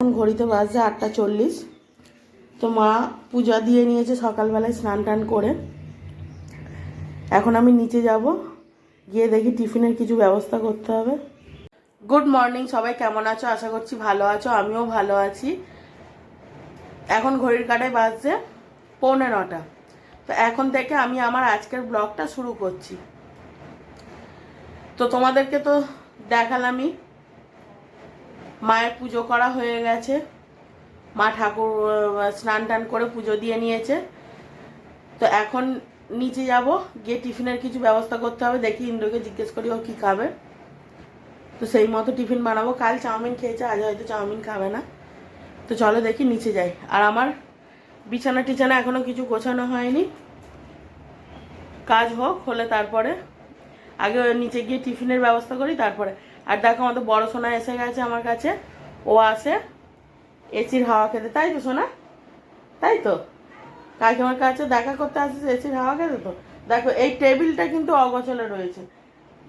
এখন ঘড়িতে বাজছে আটটা চল্লিশ। তো মা পূজা দিয়ে নিয়েছে সকালবেলায় স্নান টান করে। এখন আমি নিচে যাব। গিয়ে দেখি টিফিনের কিছু ব্যবস্থা করতে হবে। গুড মর্নিং, সবাই কেমন আছো? আশা করছি ভালো আছো, আমিও ভালো আছি। এখন ঘড়ির কাটায় বাজছে পৌনে নটা। তো এখন থেকে আমি আমার আজকের ব্লগটা শুরু করছি। তো তোমাদেরকে তো দেখালামই মায়ের পুজো করা হয়ে গেছে। মা ঠাকুর স্নান টান করে পুজো দিয়ে নিয়েছে। তো এখন নিচে যাব, গিয়ে টিফিনের কিছু ব্যবস্থা করতে হবে। দেখি ইন্দ্রকে জিজ্ঞেস করি, ও কী খাবে? তো সেই মতো টিফিন বানাবো। কাল চাউমিন খেয়েছে, আজ হয়তো চাউমিন খাবে না। তো চলো দেখি নিচে যাই। আর আমার বিছানা টিছানা এখনও কিছু গোছানো হয়নি। কাজ হোক, হলে তারপরে। আগে নিচে গিয়ে টিফিনের ব্যবস্থা করি, তারপরে। আর দেখো আমাদের বড় সোনা এসে গেছে আমার কাছে। ও আসে এসির হাওয়া খেতে। তাই তো সোনা? তাই তো? কালকে আমার কাছে দেখা করতে আসিস এসির হাওয়া খেতে তো। দেখো, এই টেবিলটা কিন্তু অগোছলে রয়েছে।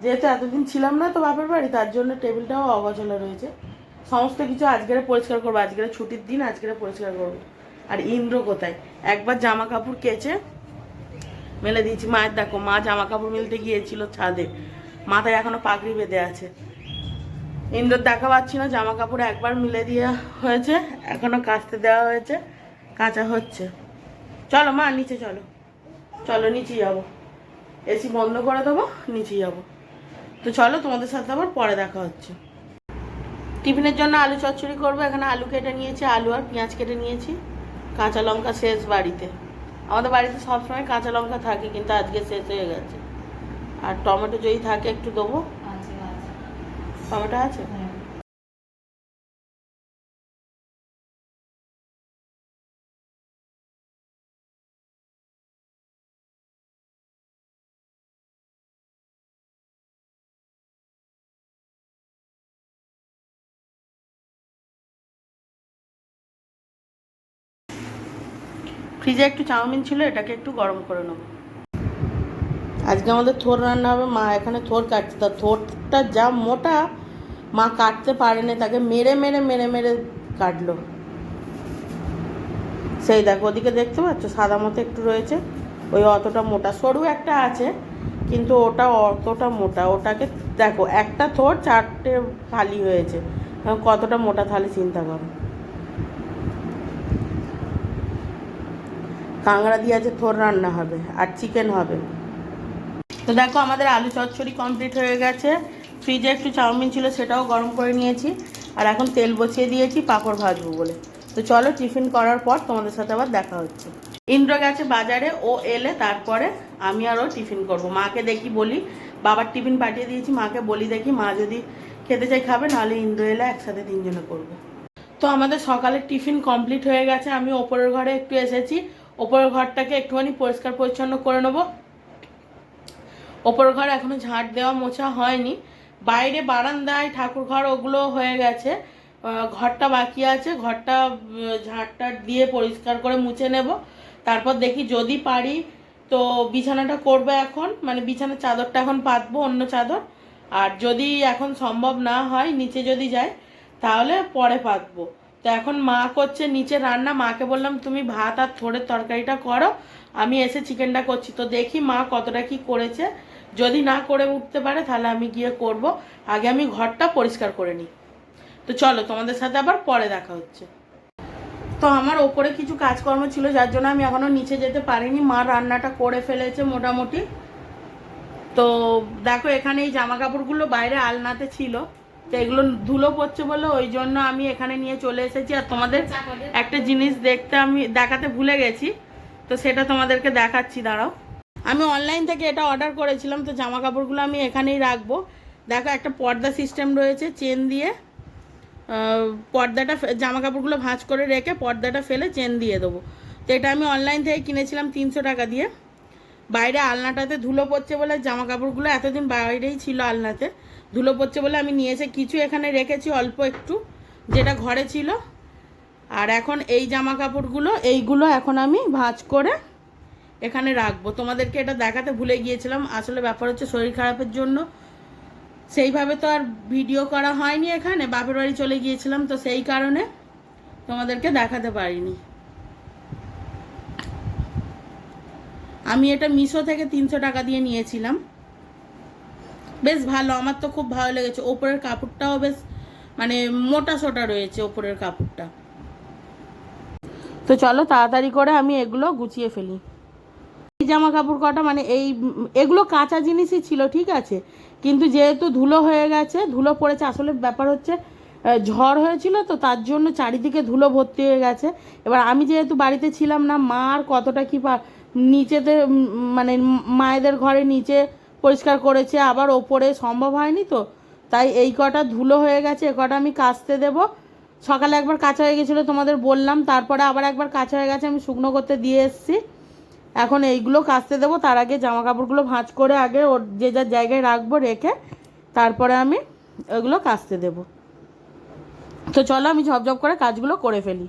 যেহেতু এতদিন ছিলাম না তো বাপের বাড়ি, তার জন্য টেবিলটাও অগোছলে রয়েছে। সমস্ত কিছু আজকেরে পরিষ্কার করব। আজকের ছুটির দিন, আজকেরে পরিষ্কার করব। আর ইন্দ্র কোথায়? একবার জামা কাপড় কেচে মেলে দিয়েছি। মায়ের দেখো, মা জামা কাপড় মেলতে গিয়েছিল ছাদে। মাথায় এখনও পাগড়ি বেঁধে আছে। ইন্দ্র দেখা পাচ্ছি না জামা কাপড় একবার মিলে দেওয়া হয়েছে, এখনও কাচতে দেওয়া হয়েছে, কাঁচা হচ্ছে। চলো মা, নিচে চলো। চলো, নিচে যাব। এসি বন্ধ করে দেবো, নিচে যাব। তো চলো, তোমাদের সাথে আবার পরে দেখা হচ্ছে। টিফিনের জন্য আলু চচ্চড়ি করব, এখানে আলু কেটে নিয়েছি, আলু আর পেঁয়াজ কেটে নিয়েছি। কাঁচা লঙ্কা শেষ বাড়িতে। আমাদের বাড়িতে সবসময় কাঁচা লঙ্কা থাকে, কিন্তু আজকে শেষ হয়ে গেছে। আর টমেটো যদি থাকে, একটু দেবো। টমেটো আছে? হ্যাঁ। ফ্রিজে একটু চাউমিন ছিল এটাকে একটু গরম করে নেব। আজকে আমাদের থোর রান্না হবে, মা এখানে থোর কাটছে। তা থোরটা যা মোটা, মা কাটতে পারেনি, তাকে মেরে মেরে মেরে মেরে কাটলো। সেই দেখো, ওদিকে দেখতে পাচ্ছ, সাদা মতো একটু রয়েছে। ওই অতটা মোটা, সরু একটা আছে, কিন্তু ওটা অতটা মোটা। ওটাকে দেখো, একটা থোর চারটে থালি হয়েছে। কতটা মোটা থালি চিন্তা করো। কাঁকড়া দিয়ে আছে থোর রান্না হবে, আর চিকেন হবে। তো দেখো, আমাদের আলু চচ্চড়ি কমপ্লিট হয়ে গেছে। ফ্রিজে একটু চাউমিন ছিল, সেটাও গরম করে নিয়েছি। আর এখন তেল বসিয়ে দিয়েছি, পাঁপড় ভাজবো বলে। তো চলো টিফিন করার পর তোমাদের সাথে আবার দেখা হচ্ছে। ইন্দ্র গেছে বাজারে, ও এলে তারপরে আমি আরও টিফিন করব। মাকে দেখি বলি, বাবার টিফিন পাঠিয়ে দিয়েছি, মাকে বলি দেখি, মা যদি খেতে চাই খাবে, নাহলে ইন্দ্র এলে একসাথে তিনজনে করব। তো আমাদের সকালের টিফিন কমপ্লিট হয়ে গেছে। আমি ওপরের ঘরে একটু এসেছি। ওপরের ঘরটাকে একটুখানি পরিষ্কার পরিচ্ছন্ন করে নেব। ওপরের ঘর এখনও ঝাঁট দেওয়া মোছা হয়নি। বাইরে বারান্দায় ঠাকুর ঘর ওগুলো হয়ে গেছে। ঘরটা বাকি আছে। ঘরটা ঝাঁটটা দিয়ে পরিষ্কার করে মুছে নেব। তারপর দেখি যদি পারি তো বিছানাটা করব এখন। মানে বিছানার চাদরটা এখন পাতবো, অন্য চাদর। আর যদি এখন সম্ভব না হয়, নিচে যদি যাই, তাহলে পরে পাতবো। তো এখন মা করছে নিচে রান্না। মাকে বললাম, তুমি ভাত আর থোড়ের তরকারিটা করো। আমি এসে চিকেনটা করছি। তো দেখি মা কতটা কি করেছে। যদি না করে উঠতে পারে, তাহলে আমি গিয়ে করব। আগে আমি ঘরটা পরিষ্কার করে নিই। তো চলো, তোমাদের সাথে আবার পরে দেখা হচ্ছে। তো আমার ওপরে কিছু কাজকর্ম ছিল, যার জন্য আমি এখনও নিচে যেতে পারিনি। মা রান্নাটা করে ফেলেছে মোটামুটি। তো দেখো, এখানে এই জামা কাপড়গুলো বাইরে আলনাতে ছিল। তো এগুলো ধুলো পড়ছে বলে ওই জন্য আমি এখানে নিয়ে চলে এসেছি। আর তোমাদের একটা জিনিস দেখতে আমি, দেখাতে ভুলে গেছি। তো সেটা তোমাদেরকে দেখাচ্ছি, দাঁড়াও। আমি অনলাইন থেকে এটা অর্ডার করেছিলাম, তো জামা কাপড়গুলো আমি এখানেই রাখব। দেখো একটা পর্দা সিস্টেম রয়েছে চেন দিয়ে পর্দাটা জামা কাপড়গুলো ভাঁজ করে রেখে পর্দাটা ফেলে চেন দিয়ে দেবো। তো এটা আমি অনলাইন থেকে কিনেছিলাম তিনশো টাকা দিয়ে। বাইরে আলনাটাতে ধুলো পড়ছে বলে জামা কাপড়গুলো এতদিন বাইরেই ছিল আলনাতে। ধুলো পড়ছে বলে আমি নিয়ে এসে কিছু এখানে রেখেছি, অল্প একটু, যেটা ঘরে ছিল। আর এখন এই জামা কাপড়গুলো এইগুলো এখন আমি ভাঁজ করে এখানে রাখব। তোমাদেরকে এটা দেখাতে ভুলে গিয়েছিলাম। আসলে ব্যাপার হচ্ছে শরীর খারাপের জন্য। সেইভাবে তো আর ভিডিও করা হয়নি এখানে। বাপের বাড়ি চলে গিয়েছিলাম, তো সেই কারণে তোমাদেরকে দেখাতে পারিনি। আমি এটা মিশো থেকে তিনশো টাকা দিয়ে নিয়েছিলাম। বেশ ভালো, আমার তো খুব ভালো লেগেছে। ওপরের কাপড়টাও বেশ মানে মোটা সোটা রয়েছে ওপরের কাপড়টা। তো চলো তাড়াতাড়ি করে আমি এগুলো গুছিয়ে ফেলি। জামা কাপড় কটা মানে এই, এগুলো কাঁচা জিনিসই ছিল, ঠিক আছে? কিন্তু যেহেতু ধুলো হয়ে গেছে, ধুলো পড়েছে, আসলে ব্যাপার হচ্ছে ঝড় হয়েছিল তো তার জন্য চারিদিকে ধুলো ভর্তি হয়ে গেছে। এবার আমি যেহেতু বাড়িতে ছিলাম না, মা আর কতটা কি নিচেতে মানে মায়েদের ঘরে নিচে পরিষ্কার করেছে, আবার ওপরে সম্ভব হয়নি তো? তাই এই কটা ধুলো হয়ে গেছে, এ কটা আমি কাচতে দেবো। সকালে একবার কাঁচা হয়ে গেছিল তোমাদের বললাম, তারপরে আবার একবার কাঁচা হয়ে গেছে, আমি শুকনো করতে দিয়ে এসেছি। এখন এইগুলো কাচতে দেবো, তার আগে জামা কাপড়গুলো ভাঁজ করে আগে ওর যে যার জায়গায় রাখব রেখে তারপরে আমি ওইগুলো কাচতে দেবো। তো চলো আমি ঝপঝপ করে কাজগুলো করে ফেলি।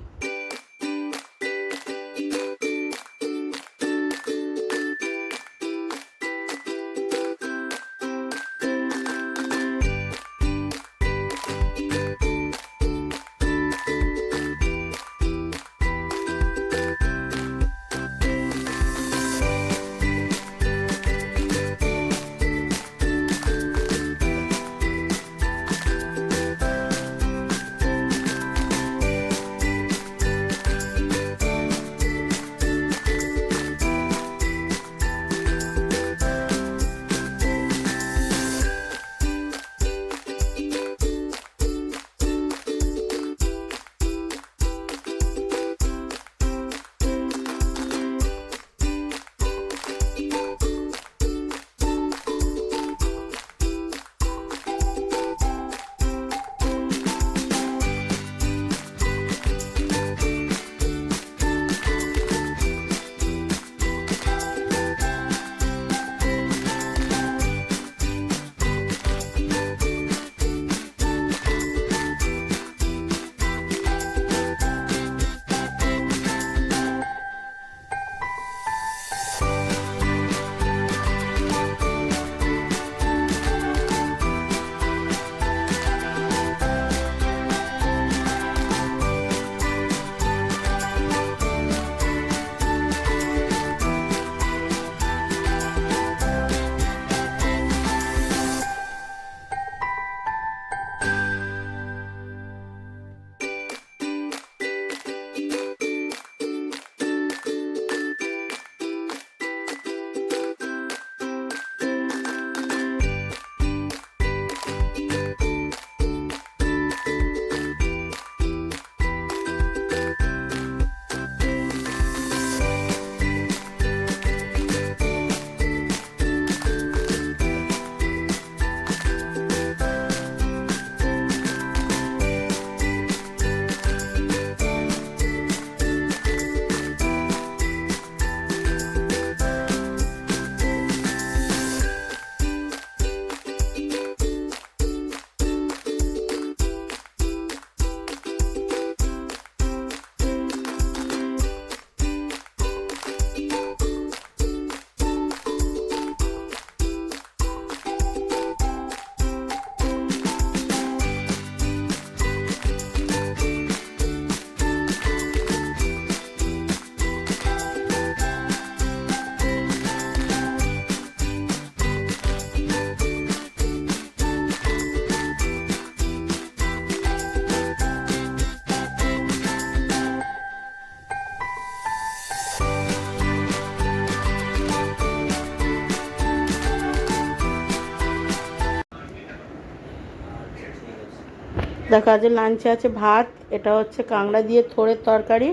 দেখো, আজ লাঞ্চে আছে ভাত, এটা হচ্ছে কাঁকড়া দিয়ে থোড়ের তরকারি,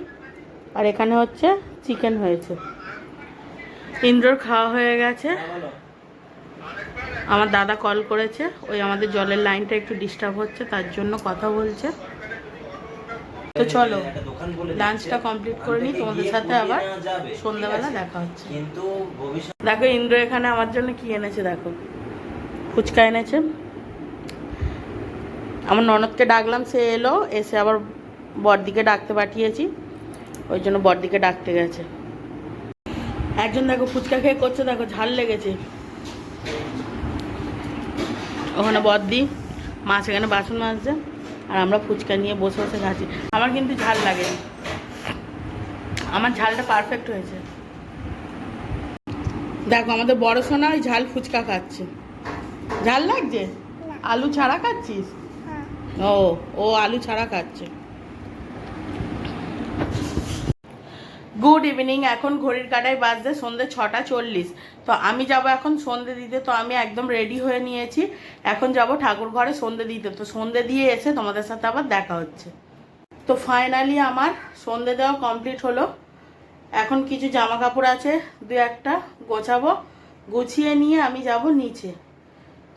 আর এখানে হচ্ছে চিকেন হয়েছে। ইন্দ্রর খাওয়া হয়ে গেছে। আমার দাদা কল করেছে, ওই আমাদের জলের লাইনটা একটু ডিস্টার্ব হচ্ছে, তার জন্য কথা বলছে। তো চলো লাঞ্চটা কমপ্লিট করে নিই, তোমাদের সাথে আবার সন্ধ্যাবেলা দেখা হচ্ছে। দেখো, ইন্দ্র এখানে আমার জন্য কি এনেছে, দেখো। ফুচকা এনেছে। আমার ননদকে ডাকলাম, সে এলো, এসে আবার বড়দিকে ডাকতে পাঠিয়েছি। ওই জন্য বড়দিকে ডাকতে গেছে। একজন দেখো ফুচকা খেয়ে করছে, দেখো ঝাল লেগেছে। ওখানে বড়দি মাছ এখানে বাসন মাজছে, আর আমরা ফুচকা নিয়ে বসে বসে খাচ্ছি। আমার কিন্তু ঝাল লাগেনি। আমার ঝালটা পারফেক্ট হয়েছে। দেখো আমাদের বড় সোনা ওই ঝাল ফুচকা খাচ্ছে। ঝাল লাগছে? আলু ছাড়া খাচ্ছিস? ও ও আলু ছাড়া খাচ্ছে। গুড ইভিনিং এখন ঘড়ির কাটায় বাজছে সন্ধ্যে ছটা চল্লিশ। তো আমি যাব এখন সন্ধে দিতে, তো আমি একদম রেডি হয়ে নিয়েছি। এখন যাব ঠাকুর ঘরে সন্ধে দিতে। তো সন্ধে দিয়ে এসে তোমাদের সাথে আবার দেখা হচ্ছে। তো ফাইনালি আমার সন্ধে দেওয়া কমপ্লিট হলো। এখন কিছু জামা কাপড় আছে, দু একটা গোছাবো। গুছিয়ে নিয়ে আমি যাব নিচে।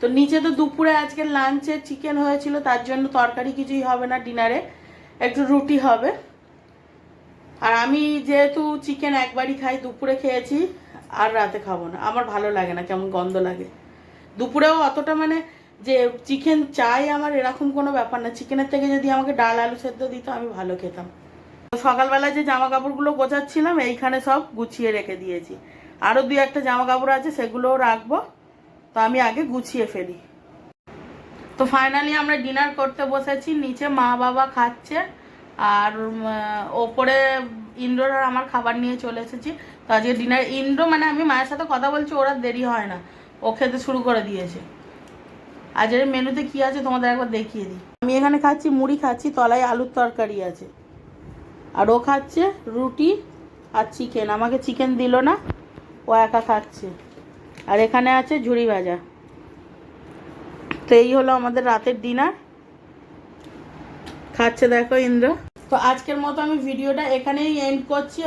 তো নিচে তো দুপুরে আজকে লাঞ্চে চিকেন হয়েছিল, তার জন্য তরকারি কিছুই হবে না ডিনারে, একটু রুটি হবে। আর আমি যেহেতু চিকেন একবারই খাই, দুপুরে খেয়েছি, আর রাতে খাব না। আমার ভালো লাগে না, কেমন গন্ধ লাগে। দুপুরেও অতটা মানে যে চিকেন চাই আমার এরকম কোনো ব্যাপার না। চিকেনের থেকে যদি আমাকে ডাল আলু সেদ্ধ দিত, আমি ভালো খেতাম। সকালবেলা যে জামা কাপড়গুলো গোছাচ্ছিলাম, এইখানে সব গুছিয়ে রেখে দিয়েছি। আরও দুই একটা জামা কাপড় আছে, সেগুলোও রাখব। তো আমি আগে গুছিয়ে ফেলি। তো ফাইনালি আমরা ডিনার করতে বসেছি, নিচে মা বাবা খাচ্ছে, আর ওপরে ইন্দ্রর আর আমার খাবার নিয়ে চলে এসেছি। তো আজকে ডিনার ইন্দ্র মানে আমি মায়ের সাথে কথা বলছি, ওরা দেরি হয় না। ও খেতে শুরু করে দিয়েছে। আজকের মেনুতে কি আছে তোমাদের একবার দেখিয়ে দিই। আমি এখানে খাচ্ছি মুড়ি, খাচ্ছি তলায় আলুর তরকারি আছে। আর ও খাচ্ছে রুটি আর চিকেন আমাকে চিকেন দিল না, ও একা খাচ্ছে। আর এখানে আছে ঝুড়ি ভাজা। তো এই হলো আমাদের রাতের ডিনার। খাচ্ছে দেখো ইন্দ্র। তো আজকের মতো আমি ভিডিওটা এখানেই এন্ড করছি।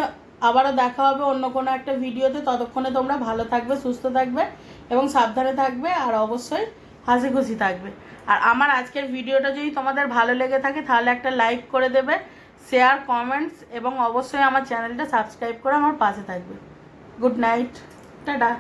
আবারও দেখা হবে অন্য কোনো একটা ভিডিওতে। ততক্ষণে তোমরা ভালো থাকবে, সুস্থ থাকবে এবং সাবধানে থাকবে আর অবশ্যই হাসি খুশি থাকবে। আর আমার আজকের ভিডিওটা যদি তোমাদের ভালো লেগে থাকে, তাহলে একটা লাইক করে দেবে শেয়ার কমেন্টস এবং অবশ্যই আমার চ্যানেলটা সাবস্ক্রাইব করে আমার পাশে থাকবে। Good night tata